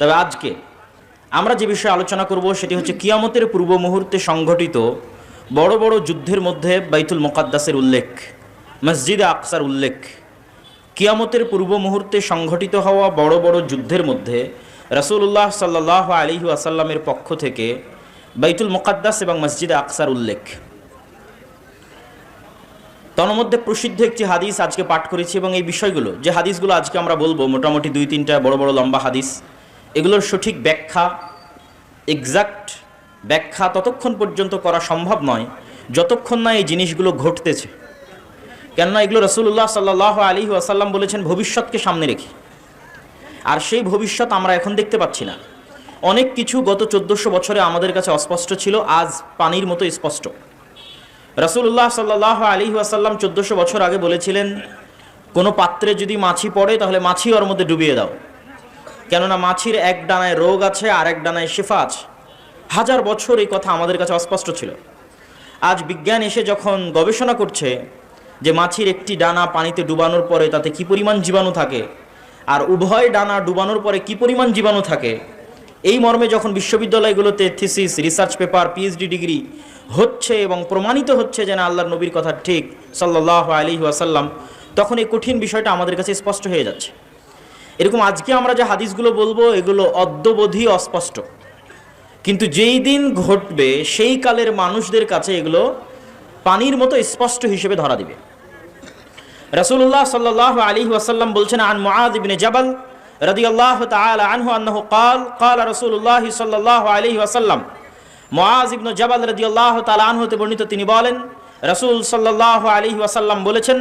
তবে আজকে আমরা যে বিষয়ে আলোচনা করব সেটি হচ্ছে কিয়ামতের পূর্ব মুহূর্তে সংঘটিত বড় বড় যুদ্ধের মধ্যে বাইতুল মোকাদ্দাসের উল্লেখ, মসজিদে আকসার উল্লেখ। কিয়ামতের পূর্ব মুহূর্তে সংঘটিত হওয়া বড় বড় যুদ্ধের মধ্যে রাসূলুল্লাহ সাল্লাহ আলী আসাল্লামের পক্ষ থেকে বাইতুল মোকাদ্দাস এবং মসজিদে আকসার উল্লেখ। তন্মধ্যে প্রসিদ্ধ একটি হাদিস আজকে পাঠ করেছি এবং এই বিষয়গুলো, যে হাদিসগুলো আজকে আমরা বলব, মোটামুটি দুই তিনটা বড় বড় লম্বা হাদিস এগুলোর সঠিক ব্যাখ্যা এক্সাক্ট ব্যাখ্যা ততক্ষণ পর্যন্ত করা সম্ভব নয় যতক্ষণ না এই জিনিসগুলো ঘটতেছে। কেননা এগুলো রসুল্লাহ সাল্লাহ আলী আসাল্লাম বলেছেন, ভবিষ্যৎকে সামনে রেখে। আর সেই ভবিষ্যৎ আমরা এখন দেখতে পাচ্ছি না। অনেক কিছু গত চোদ্দোশো বছরে আমাদের কাছে অস্পষ্ট ছিল, আজ পানির মতো স্পষ্ট। রসুল্লাহ সাল্লাহ আলী আসাল্লাম চোদ্দোশো বছর আগে বলেছিলেন, কোনো পাত্রে যদি মাছি পড়ে তাহলে মাছি ওর মধ্যে ডুবিয়ে দাও। কেননা মাছির এক ডানায় রোগ আছে, আর এক ডানায় শেফা আছে। হাজার বছর এই কথা আমাদের কাছে অস্পষ্ট ছিল। আজ বিজ্ঞান এসে যখন গবেষণা করছে যে মাছির একটি ডানা পানিতে ডুবানোর পরে তাতে কি পরিমাণ জীবাণু থাকে, আর উভয় ডানা ডুবানোর পরে কি পরিমাণ জীবাণু থাকে, এই মর্মে যখন বিশ্ববিদ্যালয়গুলোতে thesis, research paper, PhD degree হচ্ছে এবং প্রমাণিত হচ্ছে যে না, আল্লাহর নবীর কথা ঠিক সাল্লাহ আলী ওয়াসাল্লাম, তখন এই কঠিন বিষয়টা আমাদের কাছে স্পষ্ট হয়ে যাচ্ছে। এরকম আজকে আমরা যে হাদিসগুলো বলবো এগুলো অদ্যবধি অস্পষ্ট কিন্তু যেই দিন ঘটবে সেই কালের মানুষদের কাছে এগুলো পানির মতো স্পষ্ট হিসেবে ধরা দিবে রাসূলুল্লাহ সাল্লাল্লাহু আলাইহি ওয়াসাল্লাম বলছেন আন মুআদ ইবনে জাবাল রাদিয়াল্লাহু তাআলা আনহু আন্নাহু قال قال رسول الله صلى الله عليه وسلم মুআজ ইবনে জাবাল রাদিয়াল্লাহু তাআলা আনহু তে বর্ণিত তিনি বলেন রাসূল সাল্লাল্লাহু আলাইহি ওয়াসাল্লাম বলেছেন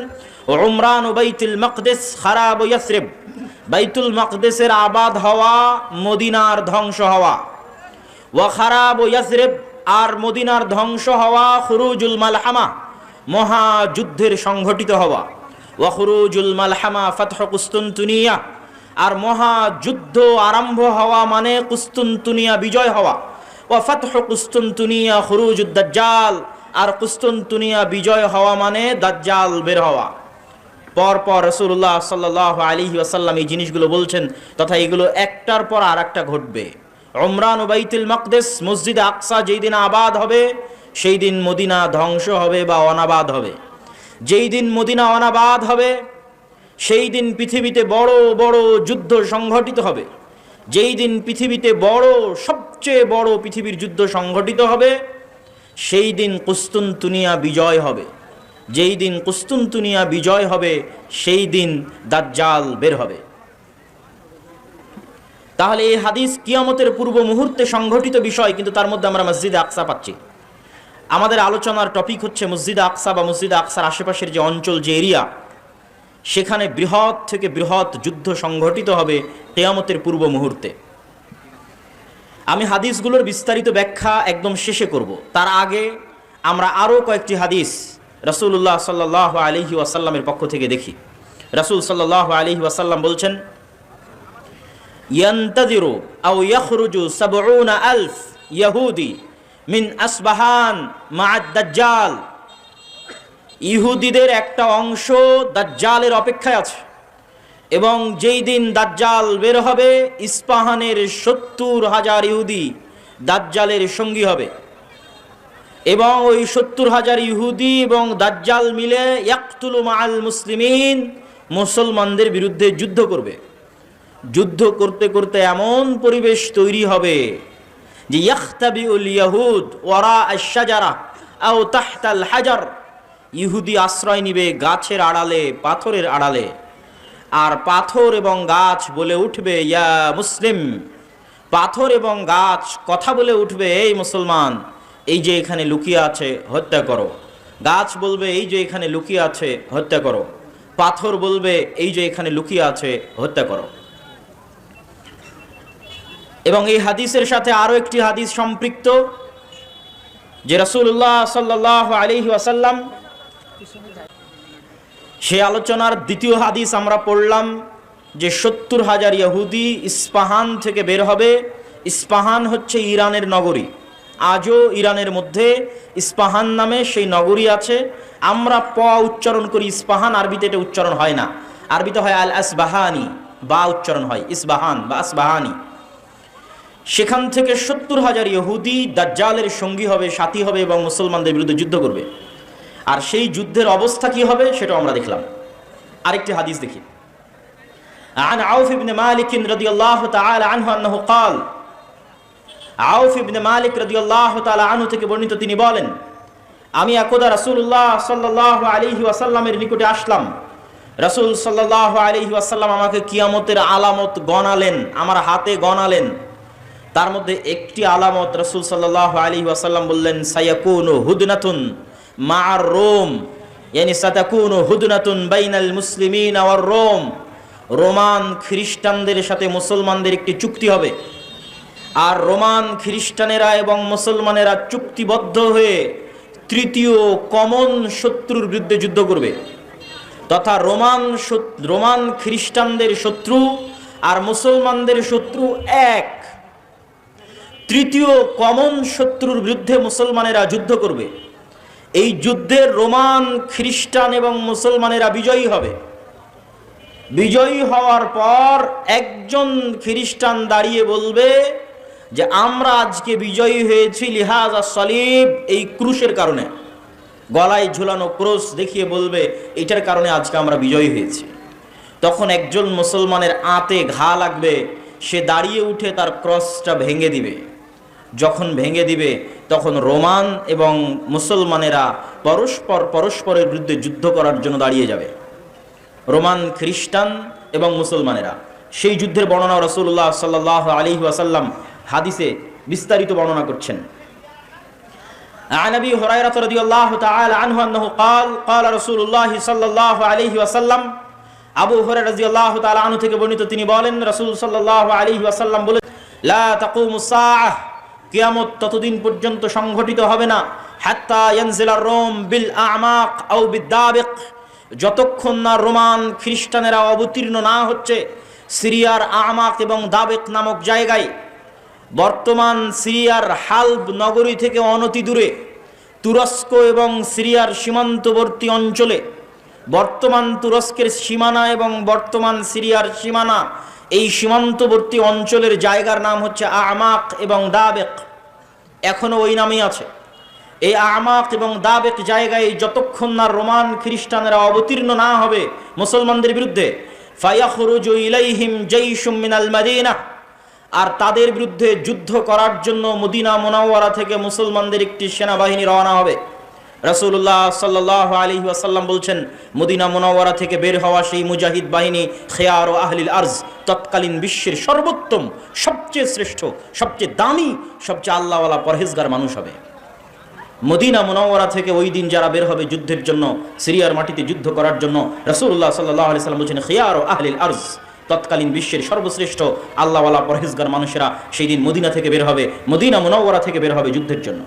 উমরান বাইতুল মাকদিস খারাব ইয়াসরিব বাইতুল মাকদিসের আবাদ হওয়া, মদিনার ধ্বংস হওয়া। ওয়া খারাব ইয়াসরিব আর মদিনার ধ্বংস হওয়া খুরুজুল মালহামা মহাযুদ্ধের সংঘটিত হওয়া। ওয়া খুরুজুল মালহামা ফাতহ কুস্তুনতুনিয়া, আর মহাযুদ্ধ আরম্ভ হওয়া মানে কুস্তুনতুনিয়া বিজয় হওয়া। ওয়া ফাতহ কুস্তুনতুনিয়া খুরুজুদ দাজ্জাল, আর কুস্তুনতুনিয়া বিজয় হওয়া মানে দাজ্জাল বের হওয়া। পরপর রসুল্লাহ সাল্লাহ আলী আসাল্লাম এই জিনিসগুলো বলছেন, তথা এগুলো একটার পর আর একটা ঘটবে। ওমরান ওবাইতুল মকদেস, মসজিদ আকসা যেই দিন আবাদ হবে, সেই দিন মদিনা ধ্বংস হবে বা অনাবাদ হবে। যেই দিন মদিনা অনাবাদ হবে, সেই দিন পৃথিবীতে বড় বড় যুদ্ধ সংঘটিত হবে। যেই দিন পৃথিবীতে বড়, সবচেয়ে বড় পৃথিবীর যুদ্ধ সংঘটিত হবে, সেই দিন কুস্তুনতুনিয়া বিজয় হবে। যেই দিন কুস্তুনতুনিয়া বিজয় হবে, সেই দিন দাজ্জাল বের হবে। তাহলে এই হাদিস কিয়ামতের পূর্ব মুহূর্তে সংঘটিত বিষয়, কিন্তু তার মধ্যে আমরা মসজিদে আকসা পাচ্ছি। আমাদের আলোচনার টপিক হচ্ছে মসজিদ আকসা বা মসজিদ আকসার আশেপাশের যে অঞ্চল, যে এরিয়া, সেখানে বৃহৎ থেকে বৃহৎ যুদ্ধ সংঘটিত হবে কেয়ামতের পূর্ব মুহূর্তে। আমি হাদিসগুলোর বিস্তারিত ব্যাখ্যা একদম শেষে করব। তার আগে আমরা আরও কয়েকটি হাদিস রসুল্লাহ সাল্লাহ আলহি ওয়াসাল্লামের পক্ষ থেকে দেখি। রসুল সাল্লাহ আলহি ওয়াসাল্লাম বলছেন, ইয়ান্তাদিরু আও ইয়াখরুজু সাবউনা আলফ ইয়াহুদি মিন আসবাহান মা'আদ দাজ্জাল। ইহুদিদের একটা অংশ দাজ্জালের অপেক্ষায় আছে এবং যেই দিন দাজ্জাল বের হবে, ইস্পাহানের সত্তর হাজার ইহুদি দাজ্জালের সঙ্গী হবে। এবং ওই সত্তর হাজার ইহুদি এবং দাজ্জাল মিলে মাল মুসলিমিন মুসলমানদের বিরুদ্ধে যুদ্ধ করবে। যুদ্ধ করতে করতে এমন পরিবেশ তৈরি হবে যে ইয়াখতাবি উল ইয়াহুদ আশাজারা আও হাজার ইহুদি আশ্রয় নিবে গাছের আড়ালে, পাথরের আড়ালে। আর পাথর এবং গাছ বলে উঠবে, ইয়া মুসলিম, পাথর এবং গাছ কথা বলে উঠবে, এই মুসলমান। এই যে এখানে লুকিয়ে আছে, হত্যা করো। গাছ বলবে, এই যে এখানে লুকিয়ে আছে, হত্যা করো। পাথর বলবে, এই যে এখানে লুকিয়ে আছে, হত্যা করো। এবং এই হাদিসের সাথে আরও একটি হাদিস সম্পৃক্ত, যে রসুল্লাহ সাল্লাহ আলহি আসাল্লাম সে আলোচনার দ্বিতীয় হাদিস আমরা পড়লাম, যে সত্তর হাজার ইহুদি ইস্পাহান থেকে বের হবে। ইস্পাহান হচ্ছে ইরানের নগরী। আজও ইরানের মধ্যে ইস্পাহান নামে সেই নগরী আছে আমরা প উচ্চারণ করি ইস্পাহান আরবিতে এটা উচ্চারণ হয় না আরবিতে হয় আল আসবাহানি বা উচ্চারণ হয় ইসবাহান বা আসবাহানি সেখান থেকে সত্তর হাজার ইহুদি দাজ্জালের সঙ্গী হবে সাথী হবে এবং মুসলমানদের বিরুদ্ধে যুদ্ধ করবে আর সেই যুদ্ধের অবস্থা কি হবে সেটাও আমরা দেখলাম আরেকটি হাদিস দেখি عن عوف بن مالك رضي الله تعالى عنه أنه قال আউফ ইবনে মালিক রাদিয়াল্লাহু তাআলা আনহু থেকে বর্ণিত তিনি বলেন, আমি একদা রাসূলুল্লাহ সাল্লাল্লাহু আলাইহি ওয়াসাল্লামের নিকটে আসলাম। রাসূল সাল্লাল্লাহু আলাইহি ওয়াসাল্লাম আমাকে কিয়ামতের আলামত গণালেন, আমার হাতে গণালেন। তার মধ্যে একটি আলামত রাসূল সাল্লাল্লাহু আলাইহি ওয়াসাল্লাম বললেন, সায়াকুনু হুদনাতুন মা'আর রোম। ইয়ানি সাতাকুনু হুদনাতুন বাইনাল মুসলিমিন ওয়ার রোম। রোমান খ্রিস্টানদের সাথে মুসলমানদের একটি চুক্তি হবে। আর রোমান খ্রিস্টানেরা এবং মুসলমানেরা চুক্তিবদ্ধ হয়ে তৃতীয় কমন শত্রুর বিরুদ্ধে যুদ্ধ করবে। তথা রোমান রোমান খ্রিস্টানদের শত্রু আর মুসলমানদের শত্রু এক। তৃতীয় কমন শত্রুর বিরুদ্ধে মুসলমানেরা যুদ্ধ করবে। এই যুদ্ধে রোমান খ্রিস্টান এবং মুসলমানেরা বিজয়ী হবে। বিজয়ী হওয়ার পর একজন খ্রিস্টান দাঁড়িয়ে বলবে যে আমরা আজকে বিজয়ী হয়েছি লিহাজ আর সলিব এই ক্রুশের কারণে। গলায় ঝুলানো ক্রোশ দেখিয়ে বলবে, এটার কারণে আজকে আমরা বিজয়ী হয়েছি। তখন একজন মুসলমানের আতে ঘা লাগবে, সে দাঁড়িয়ে উঠে তার ক্রসটা ভেঙে দিবে। যখন ভেঙে দিবে, তখন রোমান এবং মুসলমানেরা পরস্পর পরস্পরের বিরুদ্ধে যুদ্ধ করার জন্য দাঁড়িয়ে যাবে। রোমান খ্রিস্টান এবং মুসলমানেরা। সেই যুদ্ধের বর্ণনা রসুল্লাহ সাল্লাহ আলী ওয়াসাল্লাম হাদিসে বিস্তারিত বর্ণনা করছেন عن ابي هريره رضي الله تعالى عنه انه قال قال رسول الله صلى الله عليه وسلم আবু হুরায়রা রাদিয়াল্লাহু তাআলা আনহু থেকে বর্ণিত তিনি বলেন রাসূল সাল্লাল্লাহু আলাইহি ওয়াসাল্লাম বলেন লা তাকুমুস সাআহ কিয়ামত ততদিন পর্যন্ত সংঘটিত হবে না হাত্তা ইয়ানজিলা রোম বিল আমাক আও বিদাবিক যতক্ষণ না রোমান খ্রিস্টানেরা অবতীর্ণ না হচ্ছে সিরিয়ার আমাক এবং দাবেক নামক জায়গায় বর্তমান সিরিয়ার হালব নগরী থেকে অনতি দূরে, তুরস্ক এবং সিরিয়ার সীমান্তবর্তী অঞ্চলে। বর্তমান তুরস্কের সীমানা এবং বর্তমান সিরিয়ার সীমানা এই সীমান্তবর্তী অঞ্চলের জায়গার নাম হচ্ছে আমাক এবং দাবেক। এখনও ওই নামেই আছে। এই আমাক এবং দাবেক জায়গায় যতক্ষণ না রোমান খ্রিস্টানেরা অবতীর্ণ না হবে মুসলমানদের বিরুদ্ধে, ফায়াখরুজু ইলাইহিম জাইশুম মিনাল মাদিনা। আর তাদের বিরুদ্ধে যুদ্ধ করার জন্য মদিনা মোনাওয়ারা থেকে মুসলমানদের একটি সেনাবাহিনী রওনা হবে। রাসূলুল্লাহ সাল্লাল্লাহু আলাইহি ওয়াসাল্লাম বলছেন, মদিনা মোনাওয়ারা থেকে বের হওয়া সেই মুজাহিদ বাহিনী খেয়ার ও আহলিল আর্জ তৎকালীন বিশ্বের সর্বোত্তম, সবচেয়ে শ্রেষ্ঠ, সবচেয়ে দামি, সবচেয়ে আল্লাহওয়ালা পরহেজগার মানুষ হবে। মদিনা মোনাওয়ারা থেকে ওই দিন যারা বের হবে যুদ্ধের জন্য, সিরিয়ার মাটিতে যুদ্ধ করার জন্য, রাসূলুল্লাহ সাল্লাল্লাহু আলাইহি সাল্লাম বলছেন, খিয়ার ও আহলিল আরজ তৎকালীন বিশ্বের সর্বশ্রেষ্ঠ আল্লাহওয়ালা পরহেজগার মানুষেরা সেই দিন মদিনা থেকে বের হবে, মদিনা মুনাওয়ারা থেকে বের হবে যুদ্ধের জন্য।